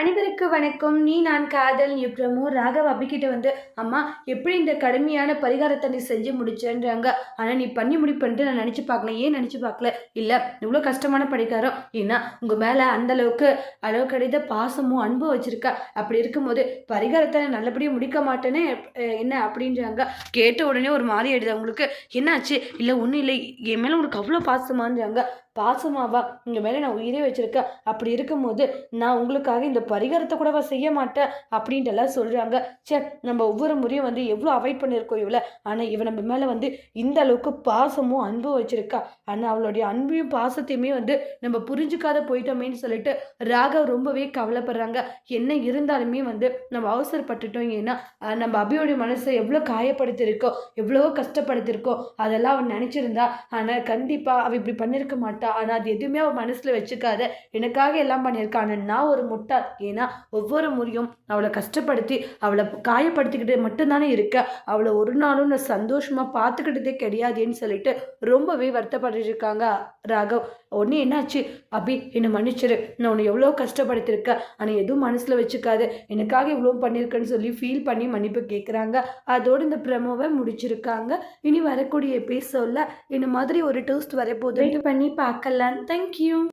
அனைவருக்கு வணக்கம். நீ நான் காதல் பிரமோ ராகவ் அபிக்கிட்ட வந்து அம்மா எப்படி இந்த கடுமையான பரிகாரத்தை நீ செஞ்சு முடிச்சேன்றாங்க? ஆனால் நீ பண்ணி முடிப்பன்ட்டு நான் நினச்சி பார்க்கல. ஏன் நினச்சி பார்க்கல? இல்லை இவ்வளோ கஷ்டமான பரிகாரம். ஏன்னா உங்கள் மேலே அந்த அளவுக்கு அளவு கிடைத்த பாசமும் அன்பும் வச்சிருக்க. அப்படி இருக்கும்போது பரிகாரத்தை நான் நல்லபடியாக முடிக்க மாட்டேனே என்ன? அப்படின்றாங்க. கேட்ட உடனே ஒரு மாதிரி ஆயிடுது அவங்களுக்கு. என்னாச்சு? இல்லை ஒன்றும் இல்லை. என் மேலே உனக்கு அவ்வளோ பாசமான்றாங்க. பாசமாவா? உங்கள் மேலே நான் உயிரே வச்சுருக்கேன். அப்படி இருக்கும்போது நான் உங்களுக்காக இந்த பரிகாரத்தை கூடவா செய்ய மாட்டேன் அப்படின்ட்டு எல்லாம் சொல்கிறாங்க சே நம்ம ஒவ்வொரு முறையும் வந்து எவ்வளோ அவாய்ட் பண்ணியிருக்கோம் இவ்வளோ ஆனால் இவன் நம்ம மேலே வந்து இந்த அளவுக்கு பாசமும் அன்பும் வச்சிருக்கா. ஆனால் அவளுடைய அன்பையும் பாசத்தையுமே வந்து நம்ம புரிஞ்சுக்காத போயிட்டோமேன்னு சொல்லிட்டு ராகவ் ரொம்பவே கவலைப்படுறாங்க. என்ன இருந்தாலுமே வந்து நம்ம அவசரப்பட்டுட்டோம். ஏன்னா நம்ம அபியோடைய மனசை எவ்வளோ காயப்படுத்தியிருக்கோம் எவ்வளவோ கஷ்டப்படுத்தியிருக்கோம் அதெல்லாம் அவன் நினச்சிருந்தா. ஆனால் கண்டிப்பாக அவள் இப்படி பண்ணியிருக்க மாட்டா. ஆனால் அது எதுவுமே அவள் மனசில் வச்சுக்காத. எனக்காக எல்லாம் பண்ணியிருக்கா. ஆனால் நான் ஒரு முட்டாள். ஏன்னா ஒவ்வொரு முறையும் அவளை கஷ்டப்படுத்தி அவளை காயப்படுத்திக்கிட்டு மட்டும்தானே இருக்க. அவளை ஒரு நாளும் நான் சந்தோஷமாக பார்த்துக்கிட்டதே கிடையாதுன்னு சொல்லிட்டு ரொம்பவே வருத்தப்பட்டுருக்காங்க ராகவ். ஒன்று என்னாச்சு? அபி என்னை மன்னிச்சிரு. நான் உன்னை எவ்வளோ கஷ்டப்படுத்திருக்கேன் ஆனால் எதுவும் மனசில் வச்சுக்காது. எனக்காக இவ்வளோ பண்ணியிருக்கேன்னு சொல்லி ஃபீல் பண்ணி மன்னிப்பு கேட்குறாங்க அதோடு இந்த ப்ரமோவை முடிச்சிருக்காங்க. இனி வரக்கூடிய எபிசோடில் இந்த மாதிரி ஒரு டூஸ்ட் வரப்போகுது பண்ணி பார்க்கலாம். தேங்க்யூ